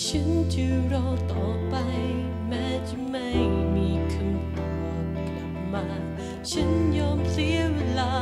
ฉันจะรอต่อไป แม้จะไม่มีคำตอบกลับมา ฉันยอมเสียเวลา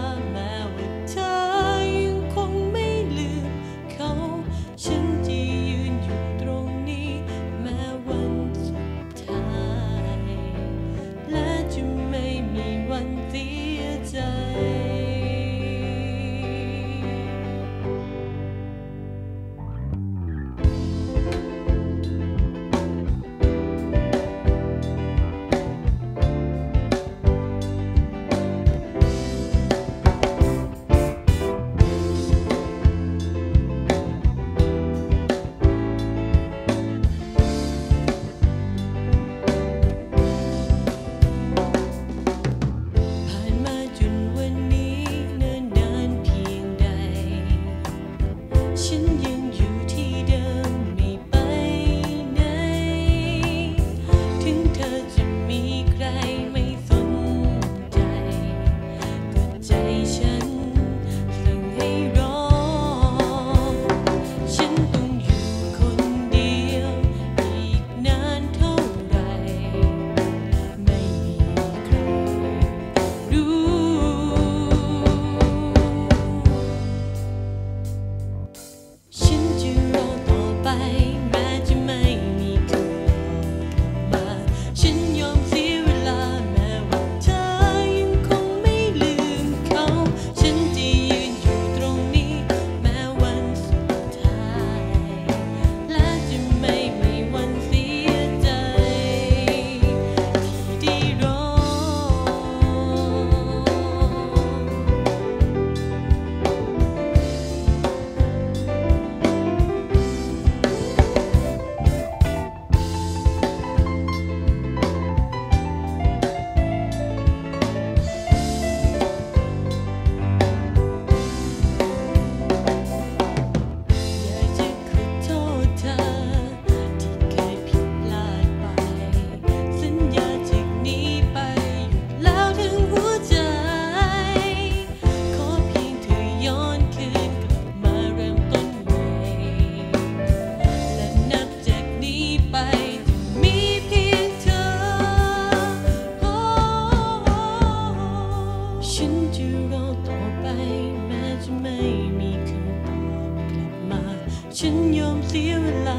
ฉันจะรอต่อไปแม้จะไม่มีคำตอบกลับมา ฉันยอมเสียเวลา